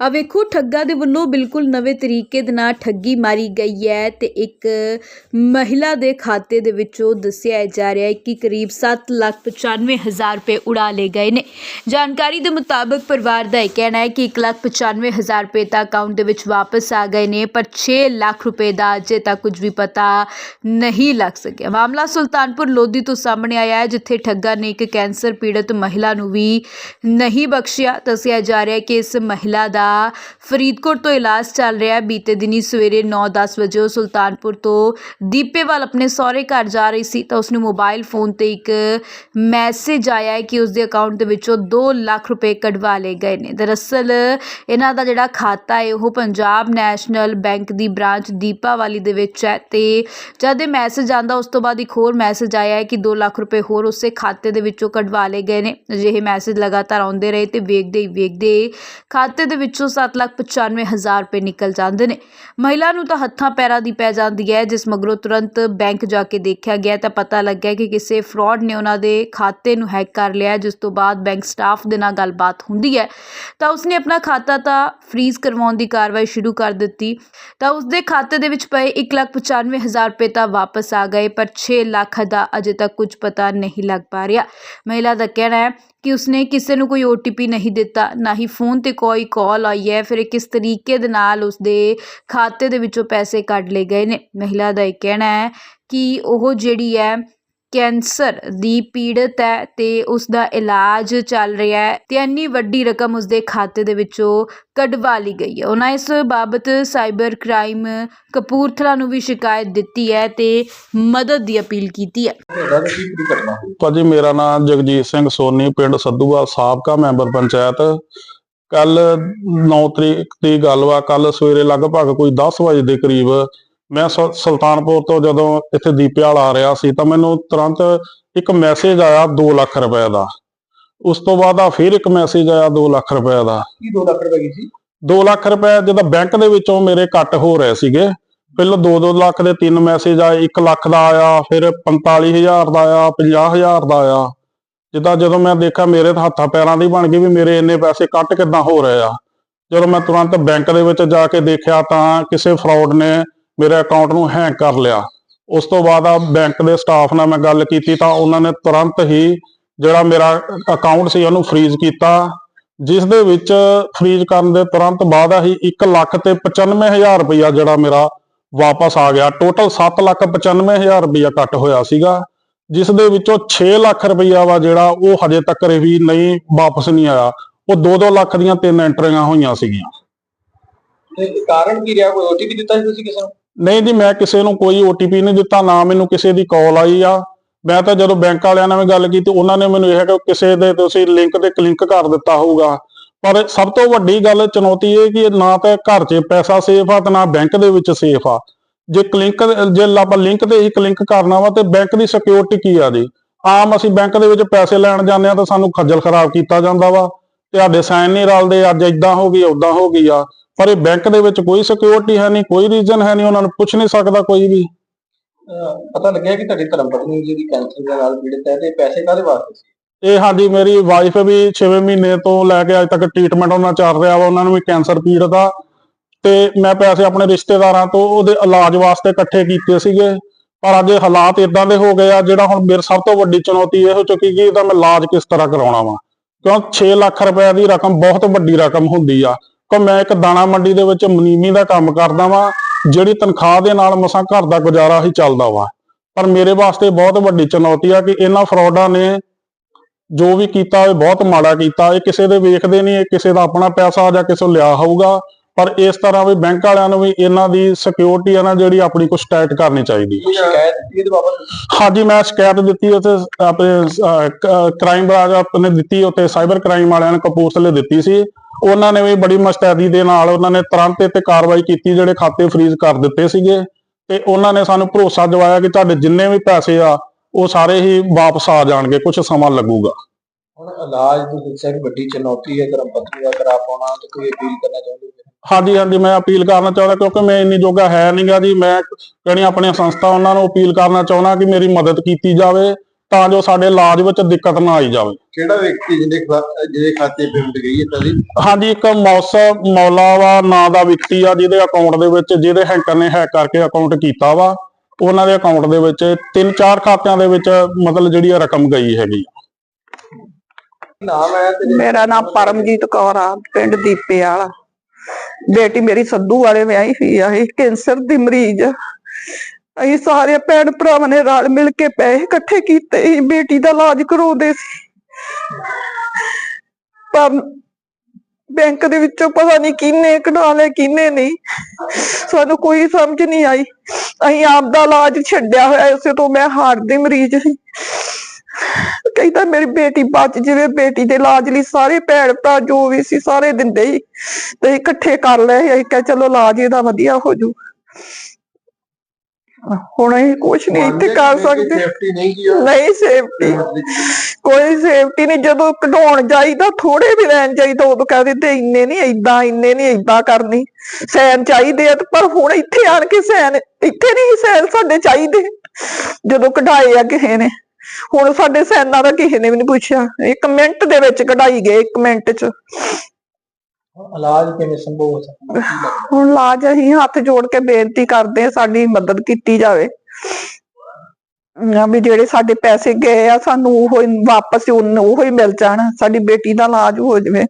ਆ ਵੇਖੋ ਠੱਗਾ ਦੇ ਵੱਲੋਂ ਬਿਲਕੁਲ ਨਵੇਂ ਤਰੀਕੇ ਦੇ ਨਾਲ ਠੱਗੀ ਮਾਰੀ ਗਈ ਹੈ ਤੇ ਇੱਕ ਮਹਿਲਾ ਦੇ ਖਾਤੇ ਦੇ ਵਿੱਚੋਂ ਦੱਸਿਆ ਜਾ ਰਿਹਾ ਹੈ ਕਿ ਕਰੀਬ 7,95,000 ਰੁਪਏ ਉਡਾ ਲਏ ਗਏ ਨੇ। ਜਾਣਕਾਰੀ ਦੇ ਮੁਤਾਬਕ ਪਰਿਵਾਰ ਦਾ ਇਹ ਕਹਿਣਾ ਹੈ ਕਿ 1,95,000 ਰੁਪਏ ਤਾਂ ਅਕਾਊਂਟ ਦੇ ਵਿੱਚ ਵਾਪਸ ਆ ਗਏ ਨੇ ਪਰ 6 ਲੱਖ ਰੁਪਏ ਦਾ ਅਜੇ ਤੱਕ ਕੁਝ ਵੀ ਪਤਾ ਨਹੀਂ ਲੱਗ ਸਕਿਆ। ਮਾਮਲਾ ਸੁਲਤਾਨਪੁਰ ਲੋਧੀ ਤੋਂ ਸਾਹਮਣੇ ਆਇਆ ਹੈ ਜਿੱਥੇ ਠੱਗਾ ਨੇ ਇੱਕ ਕੈਂਸਰ ਪੀੜਤ ਮਹਿਲਾ ਨੂੰ ਵੀ ਨਹੀਂ ਬਖਸ਼ਿਆ। ਦੱਸਿਆ ਜਾ ਰਿਹਾ ਹੈ ਕਿ ਇਸ ਮਹਿਲਾ ਦਾ ਫਰੀਦਕੋਟ ਤੋਂ ਇਲਾਜ ਚੱਲ ਰਿਹਾ ਬੀਤੇ ਦਿਨੀ ਸਵੇਰੇ 9:10 ਵਜੇ ਉਹ ਸੁਲਤਾਨਪੁਰ ਤੋਂ ਦੀਪੇਵਾਲ ਆਪਣੇ ਸਹੁਰੇ ਘਰ ਜਾ ਰਹੀ ਸੀ ਤਾਂ ਉਸਨੂੰ ਮੋਬਾਈਲ ਫੋਨ ਤੇ ਇੱਕ ਮੈਸੇਜ ਆਇਆ ਹੈ ਕਿ ਉਸਦੇ ਅਕਾਊਂਟ ਦੇ ਵਿੱਚੋਂ 2 ਲੱਖ ਰੁਪਏ ਕਢਵਾ ਲਏ ਗਏ ਨੇ। ਦਰਅਸਲ ਇਹਨਾਂ ਦਾ ਜਿਹੜਾ ਖਾਤਾ ਹੈ, ਉਹ ਪੰਜਾਬ ਨੈਸ਼ਨਲ ਬੈਂਕ ਦੀ ਬ੍ਰਾਂਚ ਦੀਪਾਵਾਲੀ ਦੇ ਵਿੱਚ ਹੈ ਤੇ ਜਦ ਇਹ ਮੈਸੇਜ ਆਂਦਾ ਉਸ ਤੋਂ ਬਾਅਦ ਇੱਕ ਹੋਰ ਮੈਸੇਜ ਆਇਆ ਹੈ ਕਿ 2 ਲੱਖ ਰੁਪਏ ਹੋਰ ਉਸੇ ਖਾਤੇ ਦੇ ਵਿੱਚੋਂ ਕਢਵਾ ਲਏ ਗਏ ਨੇ। ਅਜਿਹੇ ਮੈਸੇਜ ਲਗਾਤਾਰ ਆਉਂਦੇ ਰਹੇ ਤੇ ਵੇਖਦੇ ਹੀ ਵੇਖਦੇ ਖਾਤੇ ਦੇ ਵਿੱਚ 7,95,000 ਰੁਪਏ ਨਿਕਲ ਜਾਂਦੇ ਨੇ। ਮਹਿਲਾ ਨੂੰ ਤਾਂ ਹੱਥਾਂ ਪੈਰਾਂ ਦੀ ਪੈ ਜਾਂਦੀ ਹੈ ਜਿਸ ਮਗਰੋਂ ਤੁਰੰਤ ਬੈਂਕ ਜਾ ਕੇ ਦੇਖਿਆ ਗਿਆ ਤਾਂ ਪਤਾ ਲੱਗਿਆ ਕਿ ਕਿਸੇ ਫਰਾਡ ਨੇ ਉਹਨਾਂ ਦੇ ਖਾਤੇ ਨੂੰ ਹੈਕ ਕਰ ਲਿਆ ਜਿਸ ਤੋਂ ਬਾਅਦ ਬੈਂਕ ਸਟਾਫ ਦੇ ਨਾਲ ਗੱਲਬਾਤ ਹੁੰਦੀ ਹੈ। ਤਾਂ ਉਸਨੇ ਆਪਣਾ ਖਾਤਾ ਤਾਂ ਫ੍ਰੀਜ਼ ਕਰਵਾਉਣ ਦੀ ਕਾਰਵਾਈ ਸ਼ੁਰੂ ਕਰ ਦਿੱਤੀ। ਤਾਂ ਉਸਦੇ ਖਾਤੇ ਦੇ ਵਿੱਚ ਪਏ 1,95,000 ਰੁਪਏ ਤਾਂ ਵਾਪਸ ਆ ਗਏ ਪਰ 6 ਲੱਖ ਦਾ ਅਜੇ ਤੱਕ ਕੁਝ ਪਤਾ ਨਹੀਂ ਲੱਗ ਪਾ ਰਿਹਾ। ਮਹਿਲਾ ਦਾ ਕਹਿਣਾ ਹੈ ਕਿ ਉਸਨੇ ਕਿਸੇ ਨੂੰ ਕੋਈ OTP ਨਹੀਂ ਦਿੱਤਾ, ਨਾ ਹੀ ਫੋਨ ਤੇ ਕੋਈ ਕਾਲ ਆਈ ਹੈ। ਫਿਰ ਇਹ ਕਿਸ ਤਰੀਕੇ ਦੇ ਨਾਲ ਉਸਦੇ ਖਾਤੇ ਦੇ ਵਿੱਚੋਂ ਪੈਸੇ ਕੱਢ ਲਏ ਗਏ ਨੇ? ਮਹਿਲਾ ਦਾ ਇਹ ਕਹਿਣਾ ਹੈ ਕਿ ਉਹ ਜਿਹੜੀ ਹੈ ਕੈਂਸਰ ਦੀ ਪੀੜਤ ਹੈ ਤੇ ਉਸ ਦਾ ਇਲਾਜ ਚੱਲ ਰਿਹਾ ਹੈ ਤੇ ਇੰਨੀ ਵੱਡੀ ਰਕਮ ਉਸਦੇ ਖਾਤੇ ਦੇ ਵਿੱਚੋਂ ਕਢਵਾ ਲਈ ਗਈ ਹੈ। ਉਹਨਾਂ ਇਸ ਬਾਬਤ ਸਾਈਬਰ ਕ੍ਰਾਈਮ ਕਪੂਰਥਲਾ ਨੂੰ ਵੀ ਸ਼ਿਕਾਇਤ ਦਿੱਤੀ ਹੈ ਤੇ ਮਦਦ ਦੀ ਅਪੀਲ ਕੀਤੀ ਹੈ। ਭਾਜੀ ਮੇਰਾ ਨਾਮ ਜਗਜੀਤ ਸਿੰਘ ਸੋਨੀ ਪਿੰਡ ਸੱਧੂਆ ਸਾਬਕਾ ਮੈਂਬਰ ਪੰਚਾਇਤ। ਕੱਲ 9 ਤਰੀਕ ਦੀ ਗੱਲ ਵਾ ਕੱਲ ਸਵੇਰੇ ਲਗਭਗ ਕੋਈ 10 ਵਜੇ ਦੇ ਕਰੀਬ ਮੈਂ ਸੁ- ਸੁਲਤਾਨਪੁਰ ਤੋਂ ਜਦੋਂ ਇੱਥੇ ਦੀਪਿਆਲ ਆ ਰਿਹਾ ਸੀ ਤਾਂ ਮੈਨੂੰ ਤੁਰੰਤ ਇੱਕ ਮੈਸੇਜ ਆਇਆ 2 ਲੱਖ ਰੁਪਏ ਦਾ। ਉਸ ਤੋਂ ਬਾਅਦ ਆ ਫਿਰ ਇੱਕ ਮੈਸੇਜ ਆਇਆ 2 ਲੱਖ ਰੁਪਏ ਦਾ। ਕੀ 2 ਲੱਖ ਰੁਪਏ ਸੀ? 2 ਲੱਖ ਰੁਪਏ ਜਦੋਂ ਬੈਂਕ ਦੇ ਵਿੱਚੋਂ ਮੇਰੇ ਕੱਟ ਹੋ ਰਹੇ ਸੀਗੇ ਪਹਿਲਾਂ 2-2 ਲੱਖ ਦੇ ਤਿੰਨ ਮੈਸੇਜ ਆਏ 1 ਲੱਖ ਦਾ ਆਇਆ ਫਿਰ 45000 ਦਾ ਆਇਆ 50000 ਦਾ ਆਇਆ। ਜਿੱਦਾਂ ਜਦੋਂ ਮੈਂ ਦੇਖਿਆ ਮੇਰੇ ਤਾਂ ਹੱਥਾਂ ਪੈਰਾਂ ਦੀ ਬਣ ਗਈ ਵੀ ਮੇਰੇ ਇੰਨੇ ਪੈਸੇ ਕੱਟ ਕਿੱਦਾਂ ਹੋ ਰਹੇ ਆ। ਜਦੋਂ ਮੈਂ ਤੁਰੰਤ ਬੈਂਕ ਦੇ ਵਿੱਚ ਜਾ ਕੇ ਦੇਖਿਆ ਤਾਂ ਕਿਸੇ ਫਰਾਡ ਨੇ ਮੇਰੇ ਅਕਾਊਂਟ ਨੂੰ ਹੈਕ ਕਰ ਲਿਆ। ਉਸ ਤੋਂ ਬਾਅਦ ਆ ਬੈਂਕ ਦੇ ਸਟਾਫ ਨਾਲ ਮੈਂ ਗੱਲ ਕੀਤੀ ਤਾਂ ਉਹਨਾਂ ਨੇ ਤੁਰੰਤ ਹੀ ਜਿਹੜਾ ਮੇਰਾ ਅਕਾਊਂਟ ਸੀ ਉਹਨੂੰ ਫ੍ਰੀਜ਼ ਕੀਤਾ, ਜਿਸ ਦੇ ਵਿੱਚ ਫ੍ਰੀਜ਼ ਕਰਨ ਦੇ ਤੁਰੰਤ ਬਾਅਦ ਹੀ 1 ਲੱਖ ਤੇ 95000 ਰੁਪਇਆ ਜਿਹੜਾ ਮੇਰਾ ਵਾਪਸ ਆ ਗਿਆ। ਟੋਟਲ 7 ਲੱਖ 95000 ਰੁਪਇਆ ਕੱਟ ਹੋਇਆ ਸੀਗਾ, ਜਿਸ ਦੇ ਵਿੱਚੋਂ 6 ਲੱਖ ਰੁਪਇਆ ਵਾ ਜਿਹੜਾ ਉਹ ਹਜੇ ਤੱਕ ਵੀ ਨਹੀਂ, ਵਾਪਸ ਨਹੀਂ ਆਇਆ। ਉਹ 2-2 ਲੱਖ ਦੀਆਂ ਤਿੰਨ ਐਂਟਰੀਆਂ ਹੋਈਆਂ ਸੀਗੀਆਂ। ਤੇ ਕਾਰਨ ਕੀ ਰਿਹਾ? ਕੋਈ ਓਟੀਪੀ ਦਿੱਤਾ ਸੀ ਤੁਸੀਂ ਕਿਸੇ ਨੂੰ? ਨਹੀਂ ਜੀ, ਮੈਂ ਕਿਸੇ ਨੂੰ ਕੋਈ OTP ਨਹੀਂ ਦਿੱਤਾ, ਨਾ ਮੈਨੂੰ ਕਿਸੇ ਦੀ ਕਾਲ ਆਈ ਆ। ਮੈਂ ਤਾਂ ਜਦੋਂ ਬੈਂਕ ਵਾਲਿਆਂ ਨਾਲ ਵੀ ਗੱਲ ਕੀਤੀ, ਉਹਨਾਂ ਨੇ ਮੈਨੂੰ ਇਹ ਕਿ ਕਿਸੇ ਦੇ ਤੁਸੀਂ ਲਿੰਕ ਤੇ ਕਲਿੱਕ ਕਰ ਦਿੱਤਾ ਹੋਊਗਾ। ਪਰ ਸਭ ਤੋਂ ਵੱਡੀ ਗੱਲ, ਚੁਣੌਤੀ ਇਹ ਕਿ ਨਾ ਤਾਂ ਘਰ 'ਚ ਪੈਸਾ ਸੇਫ ਆ ਤੇ ਨਾ ਬੈਂਕ ਦੇ ਵਿੱਚ ਸੇਫ ਆ। ਜੇ ਕਲਿੱਕ ਜੇ ਆਪਾਂ ਲਿੰਕ ਤੇ ਹੀ ਕਲਿੱਕ ਕਰਨਾ ਵਾ ਤੇ ਬੈਂਕ ਦੀ ਸਿਕਿਉਰਿਟੀ ਕੀ ਆ ਜੀ? ਆਮ ਅਸੀਂ ਬੈਂਕ ਦੇ ਵਿੱਚ ਪੈਸੇ ਲੈਣ ਜਾਂਦੇ ਆ ਤਾਂ ਸਾਨੂੰ ਖੱਜਲ ਖਰਾਬ ਕੀਤਾ ਜਾਂਦਾ ਵਾ। ਤੇ ਸਾਡੇ ਸਾਈਨ ਨਹੀਂ ਰਲਦੇ ਅੱਜ ਇਦਾਂ ਹੋ ਗਈ ਉਦਾਂ ਹੋ ਗਈ ਆ। ਪਰ ਇਹ ਬੈਂਕ ਦੇ ਵਿੱਚ ਕੋਈ ਸਿਕਿਉਰਿਟੀ ਹੈ ਨਹੀਂ ਕੋਈ ਰੀਜ਼ਨ ਹੈ ਨਹੀਂ ਉਹਨਾਂ ਨੂੰ ਪੁੱਛ ਨਹੀਂ ਸਕਦਾ ਕੋਈ ਵੀ। ਪਤਾ ਲੱਗਿਆ ਕਿ ਤੁਹਾਡੀ ਧਰਮ ਪਤਨੀ ਜਿਹੜੀ ਕੈਂਸਰ ਦੇ ਨਾਲ ਪੀੜਤ ਹੈ ਤੇ ਪੈਸੇ ਕਾਹਦੇ ਵਾਸਤੇ ਸੀ? ਇਹ ਹਾਂਜੀ ਮੇਰੀ ਵਾਈਫ ਵੀ 6 ਮਹੀਨੇ ਤੋਂ ਲੈ ਕੇ ਅੱਜ ਤੱਕ ਟ੍ਰੀਟਮੈਂਟ ਉਹਨਾਂ ਚੱਲ ਰਿਹਾ ਵਾ ਉਹਨਾਂ ਨੂੰ ਵੀ ਕੈਂਸਰ ਪੀੜਤ ਆ। ਤੇ ਮੈਂ ਪੈਸੇ ਆਪਣੇ ਰਿਸ਼ਤੇਦਾਰਾਂ ਤੋਂ ਉਹਦੇ ਇਲਾਜ ਵਾਸਤੇ ਇਕੱਠੇ ਕੀਤੇ ਸੀਗੇ। ਪਰ ਅੱਜ ਹਾਲਾਤ ਇਦਾਂ ਦੇ ਹੋ ਗਏ ਆ ਜਿਹੜਾ ਹੁਣ ਮੇਰੇ ਸਭ ਤੋਂ ਵੱਡੀ ਚੁਣੌਤੀ ਇਹ ਹੋ ਚੁੱਕੀ ਕਿ ਇਹਦਾ ਮੈਂ ਇਲਾਜ ਕਿਸ ਤਰ੍ਹਾਂ ਕਰਾਉਣਾ ਵਾ। ਕਿਉਂ 6 ਲੱਖ ਰੁਪਏ ਦੀ ਰਕਮ ਬਹੁਤ ਵੱਡੀ ਰਕਮ ਹੁੰਦੀ ਆ। ਕਿ ਮੈਂ ਇੱਕ ਦਾਣਾ ਮੰਡੀ ਦੇ ਵਿੱਚ ਮਨੀਮੀ ਦਾ ਕੰਮ ਕਰਦਾ ਵਾਂ, ਜਿਹੜੀ ਤਨਖਾਹ ਦੇ ਨਾਲ ਮਸਾਂ ਘਰ ਦਾ ਗੁਜ਼ਾਰਾ ਹੀ ਚੱਲਦਾ ਵਾ। ਪਰ ਮੇਰੇ ਵਾਸਤੇ ਬਹੁਤ ਵੱਡੀ ਚੁਣੌਤੀ ਆ ਕਿ ਇਹਨਾਂ ਫਰੋਡਾਂ ਨੇ ਜੋ ਵੀ ਕੀਤਾ ਇਹ ਬਹੁਤ ਮਾੜਾ ਕੀਤਾ, ਇਹ ਕਿਸੇ ਦੇ ਵੇਖਦੇ ਨਹੀਂ, ਇਹ ਕਿਸੇ ਦਾ ਆਪਣਾ ਪੈਸਾ ਜਾਂ ਕਿਸੇ ਲਿਆ ਹੋਊਗਾ। ਪਰ ਇਸ ਤਰ੍ਹਾਂ ਵੀ ਬੈਂਕ ਵਾਲਿਆਂ ਨੂੰ ਵੀ ਇਹਨਾਂ ਦੀ ਸਿਕਿਉਰਿਟੀ ਆ ਨਾ ਜਿਹੜੀ ਆਪਣੀ ਕੁਛ ਟਾਈਟ ਕਰਨੀ ਚਾਹੀਦੀ। ਕੋਈ ਸ਼ਿਕਾਇਤ ਦਿੱਤੀ ਇਹਦੇ ਬਾਬਤ? ਹਾਂਜੀ ਮੈਂ ਸ਼ਿਕਾਇਤ ਦਿੱਤੀ ਉੱਥੇ ਆਪਣੇ ਕ੍ਰਾਈਮ ਬ੍ਰਾਂਚ ਆਪਣੇ ਦਿੱਤੀ ਉੱਥੇ ਸਾਈਬਰ ਕ੍ਰਾਈਮ ਵਾਲਿਆਂ ਨੇ ਕਪੂਰਥਲੇ ਦਿੱਤੀ ਸੀ। ਉਹਨਾਂ ਨੇ ਵੀ ਬੜੀ ਮੁਸਤੈਦੀ ਦੇ ਨਾਲ ਉਹਨਾਂ ਨੇ ਤੁਰੰਤ ਤੇ ਕਾਰਵਾਈ ਕੀਤੀ ਜਿਹੜੇ ਖਾਤੇ ਫ੍ਰੀਜ਼ ਕਰ ਦਿੱਤੇ ਸੀਗੇ। ਤੇ ਉਹਨਾਂ ਨੇ ਸਾਨੂੰ ਭਰੋਸਾ ਦਿਵਾਇਆ ਕਿ ਤੁਹਾਡੇ ਜਿੰਨੇ ਵੀ ਪੈਸੇ ਆ ਉਹ ਸਾਰੇ ਹੀ ਵਾਪਸ ਆ ਜਾਣਗੇ ਕੁਝ ਸਮਾਂ ਲੱਗੂਗਾ। ਹੁਣ ਇਲਾਜ ਦੀ ਦੱਸਿਆ ਕਿ ਵੱਡੀ ਚੁਣੌਤੀ ਹੈ ਧਰਮ ਪਤਨੀ ਦਾ ਕਰਾ ਪਾਉਣਾ ਤੇ ਕੋਈ ਅਪੀਲ ਕਰਨਾ ਚਾਹੁੰਦੇ ਹੋ? ਹਾਂਜੀ ਹਾਂਜੀ ਮੈਂ ਅਪੀਲ ਕਰਨਾ ਚਾਹੁੰਦਾ ਕਿਉਂਕਿ ਮੈਂ ਇੰਨੀ ਜੋਗਾ ਹੈ ਨਹੀਂਗਾ ਜੀ। ਮੈਂ ਜਿਹੜੀਆਂ ਆਪਣੀਆਂ ਸੰਸਥਾ ਉਹਨਾਂ ਨੂੰ ਅਪੀਲ ਕਰਨਾ ਚਾਹੁੰਦਾ ਕਿ ਮੇਰੀ ਮਦਦ ਕੀਤੀ ਜਾਵੇ ਤਾਂ ਜੋ ਸਾਡੇ ਇਲਾਜ ਵਿੱਚ ਦਿੱਕਤ ਨਾ ਆਈ ਜਾਵੇ। ਕਿਹੜਾ ਵਿਅਕਤੀ ਜਿਹਦੇ ਜਿਹਦੇ ਖਾਤੇ ਪੇਮੈਂਟ ਗਈ ਹੈ ਤਦੀ ਹਾਂਜੀ ਇੱਕ ਮੌਸ ਮੌਲਾਵਾ ਨਾਂ ਦਾ ਵਿਅਕਤੀ ਆ ਜਿਹਦੇ ਅਕਾਊਂਟ ਦੇ ਵਿੱਚ ਜਿਹਦੇ ਹੈਕਰ ਨੇ ਹੈਕ ਕਰਕੇ ਅਕਾਊਂਟ ਕੀਤਾ ਵਾ ਉਹਨਾਂ ਦੇ ਅਕਾਊਂਟ ਦੇ ਵਿੱਚ ਤਿੰਨ ਚਾਰ ਖਾਤਿਆਂ ਦੇ ਵਿੱਚ ਮਤਲਬ ਜਿਹੜੀ ਆ ਰਕਮ ਗਈ ਹੈਗੀ। ਨਾਮ ਹੈ ਮੇਰਾ ਨਾਮ ਪਰਮਜੀਤ ਕੌਰ ਆ ਪਿੰਡ ਦੀਪੇ ਵਾਲਾ। ਬੇਟੀ ਮੇਰੀ ਸੱਧੂ ਵਾਲੇ ਵਿਆਹੀ ਹੋਈ ਆ, ਇਹ ਕੈਂਸਰ ਦੀ ਮਰੀਜ਼ ਆ। ਅਸੀਂ ਸਾਰੇ ਭੈਣ ਭਰਾਵਾਂ ਨੇ ਰਲ ਮਿਲ ਕੇ ਪੈਸੇ ਇਕੱਠੇ ਕੀਤੇ ਸੀ ਬੇਟੀ ਦਾ ਇਲਾਜ ਕਰਾਉਂਦੇ ਸੀ। ਪਰ ਬੈਂਕ ਦੇ ਵਿੱਚੋਂ ਪਤਾ ਨਹੀਂ ਕਿੰਨੇ ਕਢਾ ਲਏ, ਕਿੰਨੇ ਨਹੀਂ। ਸਾਨੂੰ ਕੋਈ ਸਮਝ ਨਹੀਂ ਆਈ। ਅਸੀਂ ਆਪ ਦਾ ਇਲਾਜ ਛੱਡਿਆ ਹੋਇਆ ਇਸੇ ਤੋਂ ਮੈਂ ਹਾਰਟ ਦੀ ਮਰੀਜ਼ ਸੀ। ਕਹਿੰਦਾ ਮੇਰੀ ਬੇਟੀ ਬਚ ਜਾਵੇ ਬੇਟੀ ਦੇ ਇਲਾਜ ਲਈ ਸਾਰੇ ਭੈਣ ਭਰਾ ਜੋ ਵੀ ਸੀ ਸਾਰੇ ਦਿੰਦੇ ਸੀ। ਤੇ ਅਸੀਂ ਇਕੱਠੇ ਕਰ ਲਏ ਅਸੀਂ ਕਿਹਾ ਚਲੋ ਇਲਾਜ ਇਹਦਾ ਵਧੀਆ ਹੋ ਜੂ ਹੁਣ ਅਸੀਂ ਕੁਛ ਨਹੀਂ ਇੱਥੇ ਕਰ ਸਕਦੇ। ਨਹੀਂ ਸੇਫਟੀ ਕੋਈ ਸੇਫਟੀ ਨਹੀਂ। ਜਦੋਂ ਕਢਾਉਣ ਜਾਈਦਾ ਥੋੜੇ ਵੀ ਲੈਣ ਜਾਈਦਾ ਉਦੋਂ ਕਹਿ ਦਿੰਦੇ ਇੰਨੇ ਨਹੀਂ ਏਦਾਂ ਇੰਨੇ ਨਹੀਂ ਏਦਾਂ ਕਰਨੀ। ਸੈਨ ਚਾਹੀਦੇ ਆ ਪਰ ਹੁਣ ਇੱਥੇ ਆਣ ਕੇ ਸੈਨ ਇੱਥੇ ਨਹੀਂ ਸੈਨ ਸਾਡੇ ਚਾਹੀਦੇ। ਜਦੋਂ ਕਢਾਏ ਆ ਕਿਸੇ ਨੇ। ਹੁਣ ਸਾਡੇ ਸੈਨਾ ਦਾ ਕਿਸੇ ਨੇ ਵੀ ਨਹੀਂ ਪੁੱਛਿਆ। ਇਹ ਕਮੈਂਟ ਦੇ ਵਿੱਚ ਕਢਾਈ ਗਏ ਕਮੈਂਟ 'ਚ। ਹੁਣ ਇਲਾਜ ਅਸੀਂ ਹੱਥ ਜੋੜ ਕੇ ਬੇਨਤੀ ਕਰਦੇ ਹਾਂ ਸਾਡੀ ਮਦਦ ਕੀਤੀ ਜਾਵੇ। ਨਾ ਜਿਹੜੇ ਸਾਡੇ ਪੈਸੇ ਗਏ ਆ ਸਾਨੂੰ ਉਹ ਵਾਪਸ ਉਹ ਹੀ ਮਿਲ ਜਾਣ ਸਾਡੀ ਬੇਟੀ ਦਾ ਇਲਾਜ ਹੋ ਜਾਵੇ।